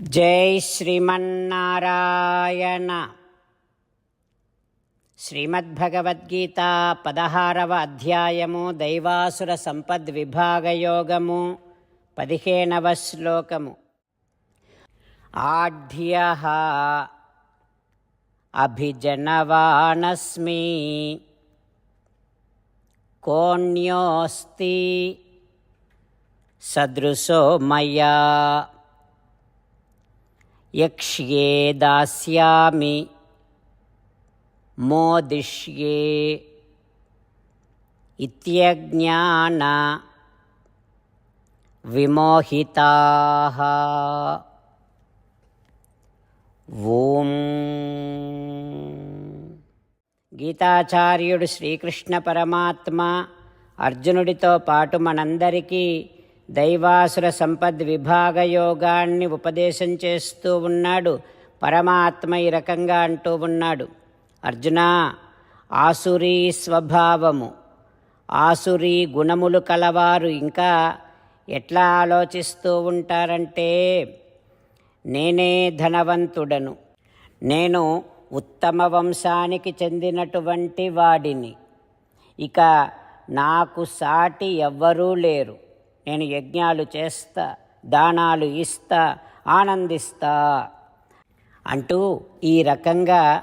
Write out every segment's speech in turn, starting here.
జై శ్రీమన్నారాయణ. శ్రీమద్భగవద్గీత పదహారవ అధ్యాయము దైవాసుర సంపద్ విభాగయోగము పదిహేనవ శ్లోకము. ఆఢ్య అభిజనవానస్మి కోణ్యోస్తి సదృశో మయా యక్ష్యే దాస్యామి మోదిష్యే ఇత్యజ్ఞాన విమోహితా. ఓం. గీతాచార్యుడు శ్రీకృష్ణ పరమాత్మ అర్జునుడితో పాటు మనందరికీ దైవాసుర సంపద్ విభాగ యోగాన్ని ఉపదేశం చేస్తూ ఉన్నాడు. పరమాత్మ ఈ రకంగా అంటూ ఉన్నాడు. అర్జున ఆసురీ స్వభావము. ఆసురీ గుణములు కలవారు ఇంకా ఎట్లా ఆలోచిస్తూ ఉంటారంటే నేనే ధనవంతుడను. నేను ఉత్తమ వంశానికి చెందినటువంటి వాడిని. ఇక నాకు సాటి ఎవ్వరూ లేరు. నేను యజ్ఞాలు చేస్తా దానాలు ఇస్తా ఆనందిస్తా అంటూ ఈ రకంగా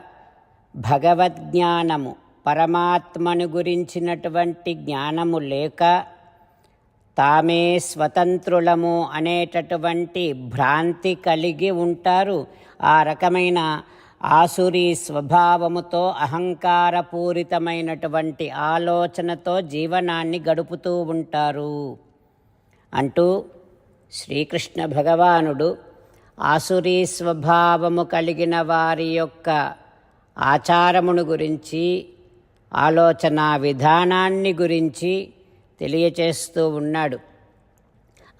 భగవద్జ్ఞానము పరమాత్మను గురించినటువంటి జ్ఞానము లేక తామే స్వతంత్రులము అనేటటువంటి భ్రాంతి కలిగి ఉంటారు. ఆ రకమైన ఆసురీ స్వభావముతో అహంకారపూరితమైనటువంటి ఆలోచనతో జీవనాన్ని గడుపుతూ ఉంటారు. అంటూ శ్రీకృష్ణ భగవానుడు ఆసురీ స్వభావము కలిగిన వారి యొక్క ఆచారమును గురించి ఆలోచన విధానాన్ని గురించి తెలియచేస్తూ ఉన్నాడు.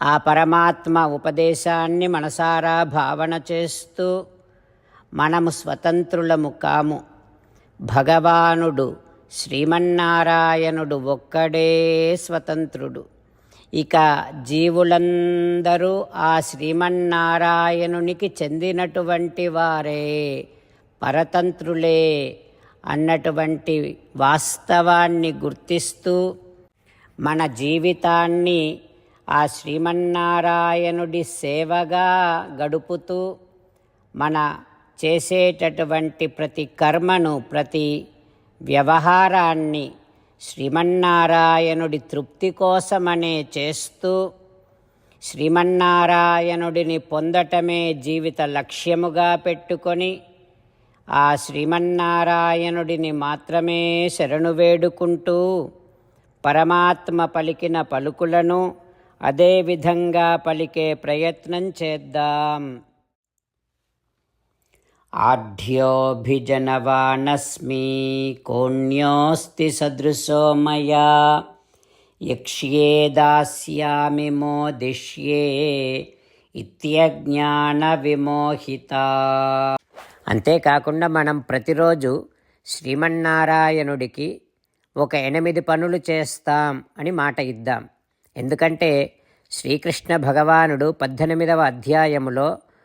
ఆ పరమాత్మ ఉపదేశాన్ని మనసారా భావన చేస్తూ మనము స్వతంత్రులము కాము. భగవానుడు శ్రీమన్నారాయణుడు ఒక్కడే స్వతంత్రుడు. ఇక జీవులందరూ ఆ శ్రీమన్నారాయణునికి చెందినటువంటి వారే పరతంత్రులే అన్నటువంటి వాస్తవాన్ని గుర్తిస్తూ మన జీవితాన్ని ఆ శ్రీమన్నారాయణుడి సేవగా గడుపుతూ మన చేసేటటువంటి ప్రతి కర్మను ప్రతి వ్యవహారాన్ని శ్రీమన్నారాయణుడి తృప్తి కోసమనే చేస్తూ శ్రీమన్నారాయణుడిని పొందటమే జీవిత లక్ష్యముగా పెట్టుకొని ఆ శ్రీమన్నారాయణుడిని మాత్రమే శరణు వేడుకుంటూ పరమాత్మ పలికిన పలుకులను అదే విధంగా పలికే ప్రయత్నం చేద్దాం. ఆఢ్యోభిజనవానస్మి కోణ్యోస్తి సదృశో మయా యక్ష్యే దాస్యామి మోదిష్యే ఇత్యజ్ఞాన విమోహిత అంతేకాకుండా మనం ప్రతిరోజు శ్రీమన్నారాయణుడికి ఒక ఎనిమిది పనులు చేస్తాం అని మాట ఇద్దాం. ఎందుకంటే శ్రీకృష్ణ భగవానుడు పద్దెనిమిదవ అధ్యాయములో